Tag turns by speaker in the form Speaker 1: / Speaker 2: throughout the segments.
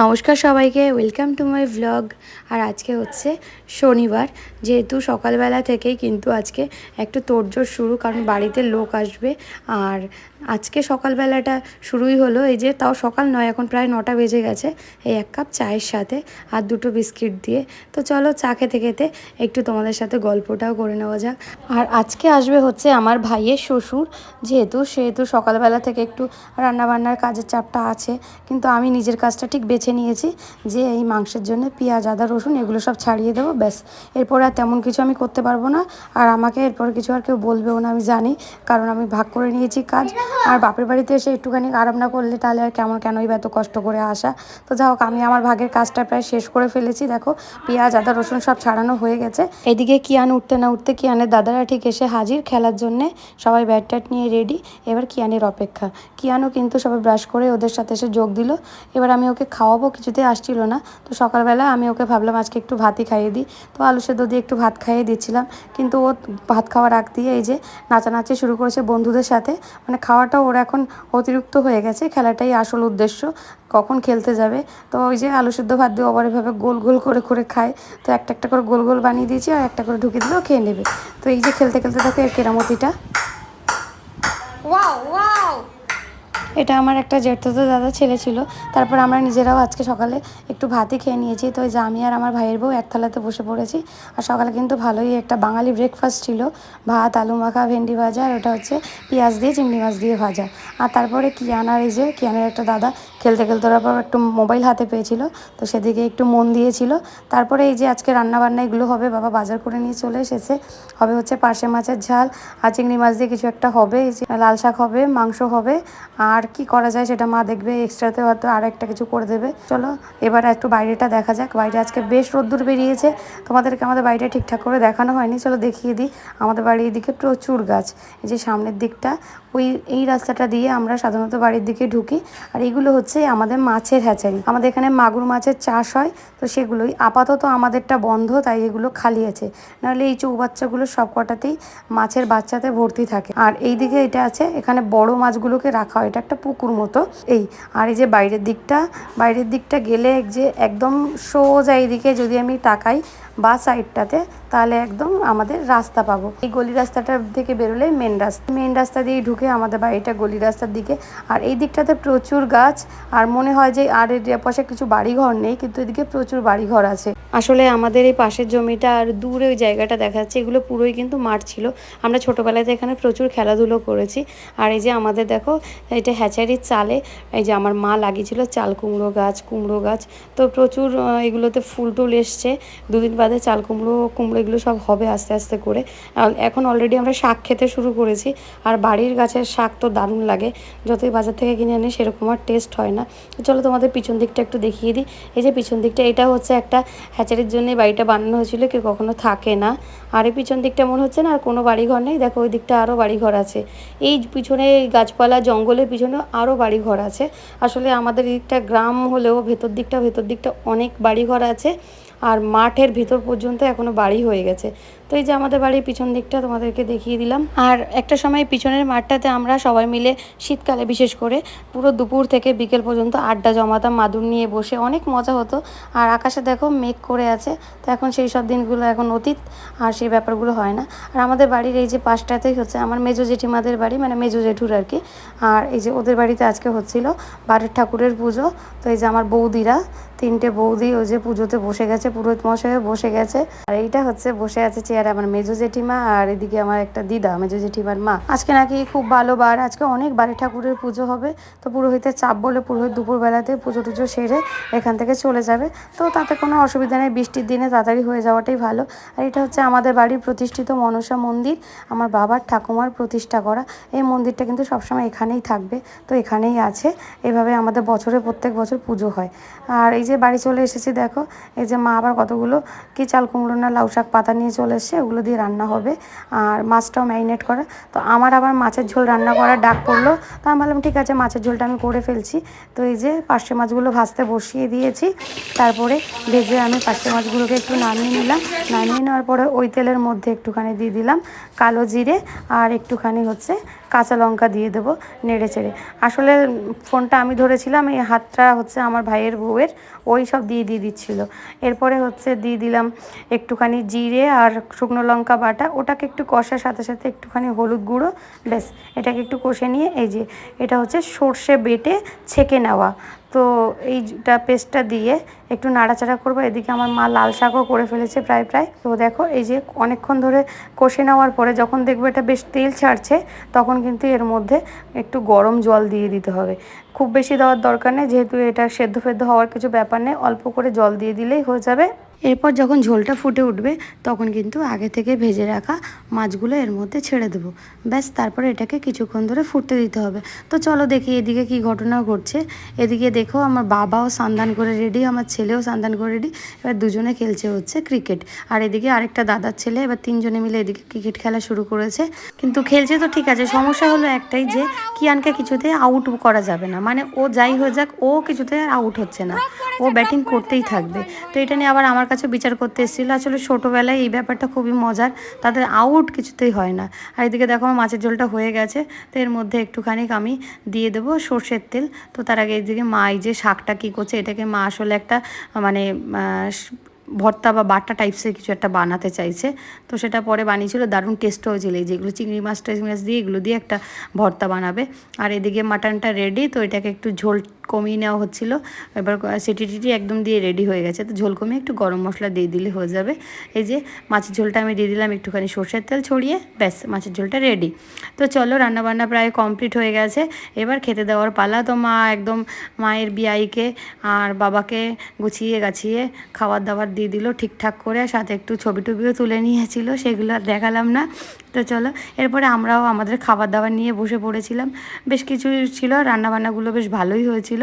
Speaker 1: নমস্কার সবাইকে welcome to my vlog আর আজকে হচ্ছে শনিবার, যেহেতু সকালবেলা থেকেই কিন্তু আজকে একটু তোড়জোড় শুরু, কারণ বাড়িতে লোক আসবে। আর আজকে সকালবেলাটা শুরুই হলো, এই যে তাও সকাল নয়, এখন প্রায় নটা বেজে গেছে। এই এক কাপ চায়ের সাথে আর দুটো বিস্কিট দিয়ে। তো চলো চা খেতে খেতে একটু তোমাদের সাথে গল্পটাও করে নেওয়া যাক। আর আজকে আসবে হচ্ছে আমার ভাইয়ের শ্বশুর। যেহেতু, সেহেতু সকালবেলা থেকে একটু রান্নাবান্নার কাজের চাপটা আছে, কিন্তু আমি নিজের কাজটা ঠিক বেছে নিয়েছি যে এই মাংসের জন্য পেঁয়াজ, আদা, রসুন এগুলো সব ছাড়িয়ে দেবো, ব্যাস। এরপর আর তেমন কিছু আমি করতে পারব না। আর আমাকে এরপর কিছু আর কেউ বলবেও না, আমি জানি, কারণ আমি ভাগ করে নিয়েছি কাজ। আর বাপের বাড়িতে এসে একটুখানি আরাম না করলে তাহলে আর কেমন, কেনই বা এত কষ্ট করে আসা। তো যাই হোক, আমি আমার ভাগের কাজটা প্রায় শেষ করে ফেলেছি। দেখো, পেঁয়াজ, আদা, রসুন সব ছাড়ানো হয়ে গেছে। এদিকে কিয়ান উঠতে না উঠতে, কিয়ানের দাদারা ঠিক এসে হাজির। খেলার জন্যে সবাই ব্যাট ট্যাট নিয়ে রেডি এবার কিয়ানের অপেক্ষা। কিয়ানও কিন্তু সবাই ব্রাশ করে ওদের সাথে এসে যোগ দিল। এবার আমি ওকে খাওয়াবো, কিছুতেই আসছিল না। তো সকালবেলা আমি ওকে ভাবলাম, আজকে একটু ভাতই খাইয়ে দিই। তো আলু সেদ্ধ দিয়ে একটু ভাত খাইয়ে দিচ্ছিলাম। কিন্তু ও ভাত খাওয়ার আগ দিয়ে এই যে নাচানাচি শুরু করেছে বন্ধুদের সাথে। মানে খাওয়াটা ওর এখন অতিরিক্ত হয়ে গেছে, খেলাটাই আসল উদ্দেশ্য, কখন খেলতে যাবে। তো ওই যে আলু সেদ্ধ ভাত দিয়ে আবার এভাবে গোল গোল করে করে খায়, তো একটা একটা করে গোল গোল বানিয়ে দিয়েছি আর একটা করে ঢুকে দিলেও খেয়ে নেবে। তো এই যে খেলতে খেলতে দেখো এর কেরামতিটা। এটা আমার একটা জেঠতো দাদা ছেলে ছিল। তারপর আমরা নিজেরাও আজকে সকালে একটু ভাতই খেয়ে নিয়েছি। তো যে আমি আর আমার ভাইয়ের বউ এক থালাতে বসে পড়েছি। আর সকালে কিন্তু ভালোই একটা বাঙালি ব্রেকফাস্ট ছিল। ভাত, আলু মাখা, ভেন্ডি ভাজা আর ওটা হচ্ছে পেঁয়াজ দিয়ে, চিংড়ি মাছ দিয়ে ভাজা। আর তারপরে কিয়ানার এই যে, কিয়ানের একটা দাদা খেলতে খেলতে ওরা পর একটু মোবাইল হাতে পেয়েছিল। তো সেদিকে একটু মন দিয়েছিল। তারপরে এই যে আজকে রান্না বান্না এগুলো হবে, বাবা বাজার করে নিয়ে চলে এসেছে। হবে হচ্ছে পার্শে মাছের ঝাল। আর চিংড়ি মাছ দিয়ে কিছু একটা হবে। লাল শাক হবে, মাংস হবে। আর কি করা যায় সেটা মা দেখবে এক্সট্রাতে হয়তো আর একটা কিছু করে দেবে। চলো, এবার একটু বাইরেটা দেখা যাক। বাইরে আজকে বেশ রোদ্দুর বেরিয়েছে। তোমাদেরকে আমাদের বাড়িটা ঠিকঠাক করে দেখানো হয়নি। চলো দেখিয়ে দিই। আমাদের বাড়ির দিকে প্রচুর গাছ। এই যে সামনের দিকটা, ওই, এই রাস্তাটা দিয়ে আমরা সাধারণত বাড়ির দিকে ঢুকি। আর এগুলো হচ্ছে আমাদের মাছের হ্যাচারি। আমাদের এখানে মাগুর মাছের চাষ হয়, তো সেগুলোই। আপাতত আমাদেরটা বন্ধ, তাই এগুলো খালি আছে। নাহলে এই চৌবাচ্চাগুলো সব কটাতেই মাছের বাচ্চাতে ভর্তি থাকে। আর এই দিকে এটা আছে, এখানে বড় মাছগুলোকে রাখা হয়। এটা একটা পুকুর মতো। এই, আর এই যে বাইরের দিকটা বাইরের দিকটা গেলে যে একদম সোজা এইদিকে যদি আমি তাকাই বা সাইডটাতে, তাহলে একদম আমাদের রাস্তা পাবো। এই গলি রাস্তাটার থেকে বেরোলে মেন রাস্তা। মেন রাস্তা দিয়ে ঢুকে আমাদের বাড়িটা গলি রাস্তার দিকে। আর এই দিকটাতে প্রচুর গাছ, আর মনে হয় যে আর এর পাশে কিছু বাড়িঘর নেই, কিন্তু এদিকে প্রচুর বাড়িঘর আছে। আসলে আমাদের এই পাশের জমিটা আর দূরে ওই জায়গাটা দেখা যাচ্ছে, এগুলো পুরোই কিন্তু মাঠ ছিল। আমরা ছোটোবেলাতে এখানে প্রচুর খেলাধুলো করেছি। আর এই যে আমাদের দেখো এটা হ্যাচারির চালে, এই যে আমার মা লাগিয়েছিল চাল কুমড়ো গাছ কুমড়ো গাছ। তো প্রচুর এগুলোতে ফুল টুল এসছে। দুদিন বাদে চাল কুমড়ো কুমড়ো এগুলো সব হবে আস্তে আস্তে করে। এখন অলরেডি আমরা শাক খেতে শুরু করেছি। আর বাড়ির গাছের শাক তো দারুণ লাগে। যতই বাজার থেকে কিনে আনি, সেরকম আর টেস্ট হয় না। চলো তোমাদের পিছন দিকটা একটু দেখিয়ে দিই। এই যে পিছন দিকটা, এটা হচ্ছে একটা হ্যাচারির জন্য বাড়িটা বানানো হয়েছিল, কেউ কখনো থাকে না। আর এই পিছন দিকটা মনে হচ্ছে না, আর কোনো বাড়িঘর নেই? দেখো, ওই দিকটা আরও বাড়িঘর আছে। এই পিছনে গাছপালা, জঙ্গলের পিছনে আরও বাড়িঘর আছে। আসলে আমাদের দিকটা গ্রাম হলেও ভেতর দিকটা ভেতর দিকটা অনেক বাড়িঘর আছে, আর মাঠের ভিতর পর্যন্ত এখনও বাড়ি হয়ে গেছে। তো এই যে আমাদের বাড়ির পিছন দিকটা তোমাদেরকে দেখিয়ে দিলাম। আর একটা সময় পিছনের মাঠটাতে আমরা সবাই মিলে শীতকালে বিশেষ করে পুরো দুপুর থেকে বিকেল পর্যন্ত আড্ডা জমাতাম, মাদুর নিয়ে বসে। অনেক মজা হতো। আর আকাশে দেখো মেঘ করে আছে। তো এখন সেই সব দিনগুলো এখন অতীত, আর সেই ব্যাপারগুলো হয় না। আর আমাদের বাড়ির এই যে পাশটাতেই হচ্ছে আমার মেজো জেঠিমাদের বাড়ি মানে মেজো জেঠুর আর কি। আর এই যে ওদের বাড়িতে আজকে হচ্ছিল বাড়ির ঠাকুরের পুজো। তো এই যে আমার বৌদিরা তিনটে বৌদি ওই যে পুজোতে বসে গেছে, পুরোহিত মশাইও বসে গেছে। আর এইটা হচ্ছে বসে আছে চেয়ারে আমার মেজো জেঠিমা আর এদিকে আমার একটা দিদা, মেজো জেঠিমার মা। আজকে নাকি খুব ভালো বার, আজকে অনেক বাড়ি ঠাকুরের পুজো হবে। তো পুরোহিতের চাপ বলে পুরোহিত দুপুরবেলাতে পুজো টুজো সেরে এখান থেকে চলে যাবে। তো তাতে কোনো অসুবিধা নেই, বৃষ্টির দিনে তাড়াতাড়ি হয়ে যাওয়াটাই ভালো। আর এটা হচ্ছে আমাদের বাড়ির প্রতিষ্ঠিত মনসা মন্দির, আমার বাবার ঠাকুমার প্রতিষ্ঠা করা। এই মন্দিরটা কিন্তু সবসময় এখানেই থাকবে, তো এখানেই আছে। এভাবে আমাদের বছরে প্রত্যেক বছর পুজো হয়। আর এই যে বাড়ি চলে এসেছি, দেখো, এই যে মা আবার কতগুলো, কি চাল কুমড়ো না লাউ শাক পাতা নিয়ে চলে এসছে, ওগুলো দিয়ে রান্না হবে। আর মাছটাও ম্যারিনেট করা। তো আমার আবার মাছের ঝোল রান্না করার ডাক পড়ল। তো আমি ভাবলাম, ঠিক আছে, মাছের ঝোলটা আমি করে ফেলছি। তো এই যে পার্শে মাছগুলো ভাজতে বসিয়ে দিয়েছি। তারপরে ভেজে আমি পার্শে মাছগুলোকে একটু নামিয়ে নিলাম। নামিয়ে নেওয়ার পরে ওই তেলের মধ্যে একটুখানি দিয়ে দিলাম কালো জিরে আর একটুখানি হচ্ছে কাঁচা লঙ্কা দিয়ে দেবো নেড়ে চেড়ে। আসলে ফোনটা আমি ধরেছিলাম, এই হাতটা হচ্ছে আমার ভাইয়ের বউয়ের। ওই সব দিয়ে দিয়ে দিচ্ছিল। এরপরে হচ্ছে দিয়ে দিলাম একটুখানি জিরে আর শুকনো লঙ্কা বাটা। ওটাকে একটু কষার সাথে সাথে একটুখানি হলুদ গুঁড়ো, ব্যাস, এটাকে একটু কষে নিয়ে এই যে এটা হচ্ছে সর্ষে বেটে ছেঁকে নেওয়া। তো এইটা পেস্টটা দিয়ে একটু নাড়াচাড়া করব। এদিকে আমার মা লাল শাকও করে ফেলেছে প্রায় প্রায়। তো দেখো এই যে অনেকক্ষণ ধরে কষে নেওয়ার পরে যখন দেখব এটা বেশ তেল ছাড়ছে, তখন কিন্তু এর মধ্যে একটু গরম জল দিয়ে দিতে হবে। খুব বেশি দেওয়ার দরকার নেই, যেহেতু এটা সেদ্ধ ফেদ্ধ হওয়ার কিছু ব্যাপার নেই অল্প করে জল দিয়ে দিলেই হয়ে যাবে। এরপর যখন ঝোলটা ফুটে উঠবে, তখন কিন্তু আগে থেকে ভেজে রাখা মাছগুলো এর মধ্যে ছেড়ে দেবো। ব্যাস, তারপরে এটাকে কিছুক্ষণ ধরে ফুটতে দিতে হবে। তো চলো দেখি এদিকে কি ঘটনা ঘটছে। এদিকে দেখো আমার বাবাও সান্দান করে রেডি আমার ছেলেও সান্দান করে রেডি এবার দুজনে খেলছে হচ্ছে ক্রিকেট আর এদিকে আরেকটা দাদার ছেলে, এবার তিনজনে মিলে এদিকে ক্রিকেট খেলা শুরু করেছে। কিন্তু খেলছে তো ঠিক আছে, সমস্যা হলো একটাই যে কিয়ানকে কিছুতে আউট করা যাবে না। মানে ও যাই হয়ে যাক, ও কিছুতে আউট হচ্ছে না। ও ব্যাটিং করতেই থাকবে। তো এটা নিয়ে আবার আমার কাছে বিচার করতে এসেছিল। আসলে ছোটোবেলায় এই ব্যাপারটা খুবই মজার। তাদের আউট কিছুতেই হয় না। আর এদিকে দেখো আমার মাছের ঝোলটা হয়ে গেছে। তো এর মধ্যে একটুখানি আমি দিয়ে দেবো সর্ষের তেল। তো তার আগে এদিকে মা এই যে শাকটা কী করছে, এটাকে মা আসলে একটা মানে ভর্তা বা বাটা টাইপসের কিছু একটা বানাতে চাইছে। তো সেটা পরে বানিয়েছিল। দারুণ টেস্ট হয়েছিল। এই যেগুলো চিংড়ি মাছ টাইস মাছ দিয়ে এগুলো দিয়ে একটা ভর্তা বানাবে। আর এদিকে মাটনটা রেডি তো এটাকে একটু ঝোল কমিয়ে নেওয়া হচ্ছিল। এবার সিটি টিটি একদম দিয়ে রেডি হয়ে গেছে। তো ঝোল কমিয়ে একটু গরম মশলা দিয়ে দিলে হয়ে যাবে। এই যে মাছের ঝোলটা আমি দিয়ে দিলাম একটুখানি সর্ষের তেল ছড়িয়ে, ব্যাস মাছের ঝোলটা রেডি তো চলো রান্নাবান্না প্রায় কমপ্লিট হয়ে গেছে। এবার খেতে দেওয়ার পালা তো মা একদম মায়ের বিয়াইকে আর বাবাকে গুছিয়ে গাছিয়ে খাবার দাবার দিয়ে দিল ঠিকঠাক করে। সাথে একটু ছবি টবিও তুলে নিয়েছিল। সেগুলো আর দেখালাম না। তো চলো, এরপরে আমরাও আমাদের খাবার দাবার নিয়ে বসে পড়েছিলাম। বেশ কিছু ছিল, রান্নাবান্নাগুলো বেশ ভালোই হয়েছিল।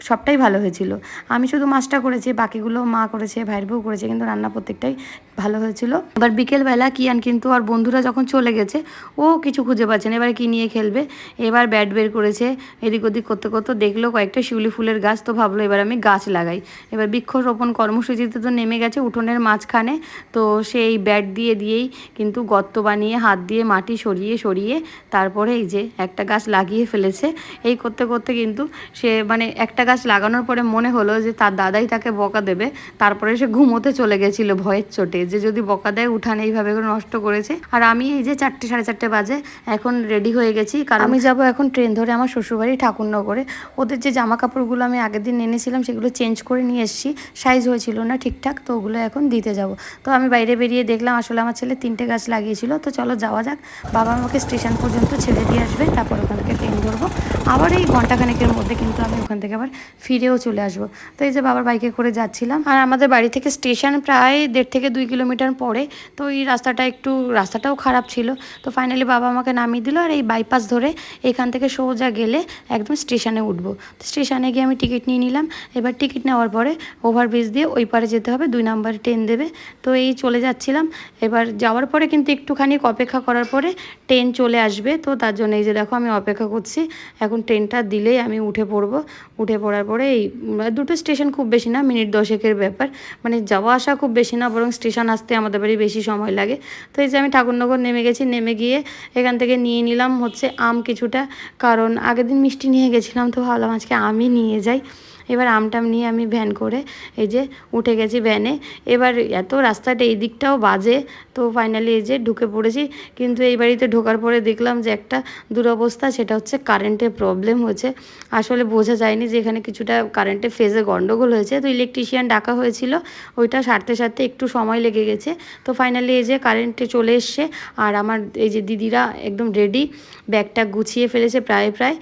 Speaker 1: সবটাই ভালো হয়েছিল। আমি শুধু মাছটা করেছি, বাকিগুলো মা করেছে, ভাইয়ের বউ করেছে, কিন্তু রান্না প্রত্যেকটাই ভালো হয়েছিল। এবার বিকেলবেলা কিয়ান কিন্তু আর বন্ধুরা যখন চলে গেছে, ও কিছু খুঁজে পাচ্ছে না, এবার কি নিয়ে খেলবে? এবার ব্যাট বের করেছে, এদিক ওদিক করতে করতে দেখল কয়েকটা শিউলি ফুলের গাছ, তো ভাবলো এবার আমি গাছ লাগাই। এবার বৃক্ষরোপণ কর্মসূচিতে তো নেমে গেছে উঠোনের মাঝখানে, তো সেই ব্যাট দিয়ে দিয়েই কিন্তু গর্ত বানিয়ে, হাত দিয়ে মাটি সরিয়ে সরিয়ে তারপরে এই যে একটা গাছ লাগিয়ে ফেলেছে। এই করতে করতে কিন্তু সে মানে একটা গাছ লাগানোর পরে মনে হলো যে তার দাদাই তাকে বকা দেবে। তারপরে সে ঘুমোতে চলে গেছিল ভয়ের চোটে। যে যদি বকা দেয়, উঠান এইভাবে নষ্ট করেছে। আর আমি এই যে চারটে, সাড়ে চারটে বাজে, এখন রেডি হয়ে গেছি। কারণ আমি যাব এখন ট্রেন ধরে আমার শ্বশুরবাড়ি ঠাকুরনগরে। ওদের যে জামা কাপড়গুলো আমি আগের দিন এনেছিলাম, সেগুলো চেঞ্জ করে নিয়ে এসেছি। সাইজ হয়েছিল না ঠিকঠাক, তো ওগুলো এখন দিতে যাব। তো আমি বাইরে বেরিয়ে দেখলাম, আসলে আমার ছেলে তিনটে গাছ লাগিয়েছিল। তো চলো যাওয়া যাক। বাবা আমাকে স্টেশন পর্যন্ত ছেড়ে দিয়ে আসবে। তারপর ওখান থেকে ট্রেন ধরবো। আবার এই ঘন্টাখানেকের মধ্যে কিন্তু আমি ওখান থেকে আবার ফিরেও চলে আসব। তো এই যে বাবার বাইকে করে যাচ্ছিলাম। আর আমাদের বাড়ি থেকে স্টেশন প্রায় দেড় থেকে দুই কিলোমিটার পরে, তো এই রাস্তাটা একটু, রাস্তাটাও খারাপ ছিল। তো ফাইনালি বাবা আমাকে নামিয়ে দিল আর এই বাইপাস ধরে এখান থেকে সোজা গেলে একদম স্টেশনে উঠবো। তো স্টেশনে গিয়ে আমি টিকিট নিয়ে নিলাম। এবার টিকিট নেওয়ার পরে ওভারব্রিজ দিয়ে ওই পারে যেতে হবে, দুই নাম্বার ট্রেন দেবে। তো এই চলে যাচ্ছিলাম। এবার যাওয়ার পরে কিন্তু একটুখানি অপেক্ষা করার পরে ট্রেন চলে আসবে। তো তার জন্য এই যে দেখো আমি অপেক্ষা করছি। এখন ট্রেনটা দিলেই আমি উঠে পড়ব। উঠে পড়ার পরে এই দুটো স্টেশন খুব বেশি না, মিনিট দশেকের ব্যাপার। মানে যাওয়া আসা খুব বেশি না, বরং স্টেশন আসতে আমাদের বাড়ি বেশি সময় লাগে। তো এই যে আমি ঠাকুরনগর নেমে গেছি, নেমে গিয়ে এখান থেকে নিয়ে নিলাম হচ্ছে আম কিছুটা। কারণ আগের দিন মিষ্টি নিয়ে গেছিলাম, তো ভাবলাম আজকে আমি নিয়ে যাই। এবার আমটাম নিয়ে আমি ভ্যান করে এই যে উঠে গেছি ভ্যানে। এবার এত রাস্তাটা এই দিকটাও বাজে, তো ফাইনালি এই যে ঢুকে পড়েছি। কিন্তু এই বাড়িতে ঢোকার পরে দেখলাম যে একটা দুরবস্থা, সেটা হচ্ছে কারেন্টের প্রবলেম হয়েছে। আসলে বোঝা যায়নি যে এখানে কিছুটা কারেন্টের ফেজে গন্ডগোল হয়েছে। তো ইলেকট্রিশিয়ান ডাকা হয়েছিল, ওইটা সারতে সারতে একটু সময় লেগে গেছে। তো ফাইনালি এই যে কারেন্টে চলে এসছে, আর আমার এই যে দিদিরা একদম রেডি ব্যাগটা গুছিয়ে ফেলেছে প্রায় প্রায়।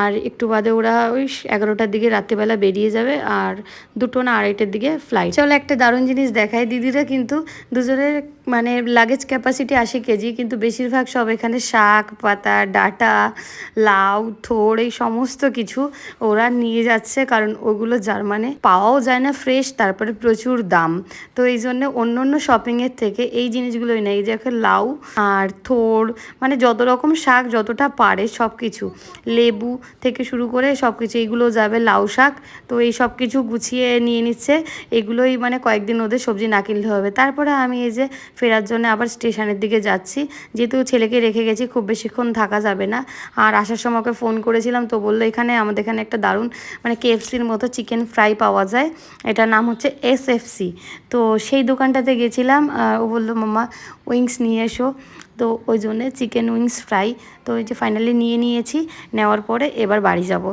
Speaker 1: আর একটু বাদে ওরা ওই এগারোটার দিকে রাত্রেবেলা বেরিয়ে যাবে আর দুটো না আড়াইটের দিকে ফ্লাইট চলো একটা দারুণ জিনিস দেখায় দিদিরা কিন্তু দুজনের মানে লাগেজ ক্যাপাসিটি আশি কেজি, কিন্তু বেশিরভাগ সব এখানে শাক, পাতা, ডাটা, লাউ, থোড় এই সমস্ত কিছু ওরা নিয়ে যাচ্ছে, কারণ ওগুলো জার্মানে পাওয়াও যায় না ফ্রেশ তারপরে প্রচুর দাম। তো এই জন্য অন্য অন্য শপিংয়ের থেকে এই জিনিসগুলোই নেই যে লাউ আর থোড় মানে যত রকম শাক যতটা পারে সব কিছু লেবু থেকে শুরু করে সব কিছু এইগুলো যাবে লাউ শাক তো এই সব কিছু গুছিয়ে নিয়ে নিচ্ছে। এগুলোই মানে কয়েকদিন ওদের সবজি না কিনতে হবে। তারপরে আমি এই যে ফেরার জন্য আবার স্টেশনের দিকে যাচ্ছি। যেহেতু ছেলেকে রেখে গেছি, খুব বেশিক্ষণ থাকা যাবে না। আর আসার সময় ওকে ফোন করেছিলাম, তো বলল এখানে আমাদের এখানে একটা দারুণ মানে কেএফসির মতো চিকেন ফ্রাই পাওয়া যায়। এটার নাম হচ্ছে এস তো সেই দোকানটাতে গেছিলাম ও বলল, মাম্মা, উইংস নিয়ে এসো। তো ওই জন্যে চিকেন উইংস ফ্রাই তো ওই যে ফাইনালি নিয়ে নিয়েছি। নেওয়ার পরে এবার বাড়ি যাব।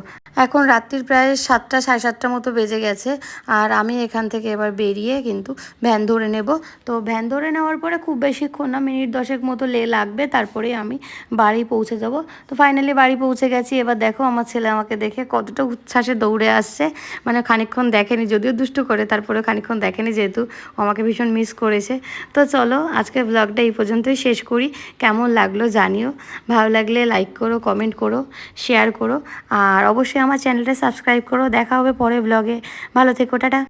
Speaker 1: এখন রাত্রির প্রায় সাতটা, সাড়ে সাতটার মতো বেজে গেছে। আর আমি এখান থেকে এবার বেরিয়ে কিন্তু ভ্যান ধরে নেব। তো ভ্যান ধরে নেওয়ার পরে খুব বেশিক্ষণ না, মিনিট দশেক মতো লে লাগবে। তারপরে আমি বাড়ি পৌঁছে যাব। তো ফাইনালি বাড়ি পৌঁছে গেছি। এবার দেখো আমার ছেলে আমাকে দেখে কতটা উচ্ছ্বাসে দৌড়ে আসছে। মানে খানিকক্ষণ দেখেনি, যদিও দুষ্টু করে তারপরে খানিকক্ষণ দেখেনি যেহেতু আমাকে ভীষণ মিস করেছে। তো চলো আজকে ব্লগটা এই পর্যন্তই শেষ করি। কেমন লাগল জানিও। ভালো লাগলে লাইক করো কমেন্ট করো শেয়ার করো। আর অবশ্যই আমার চ্যানেলটা সাবস্ক্রাইব করো দেখা হবে পরে ব্লগে ভালো থেকো টাটা।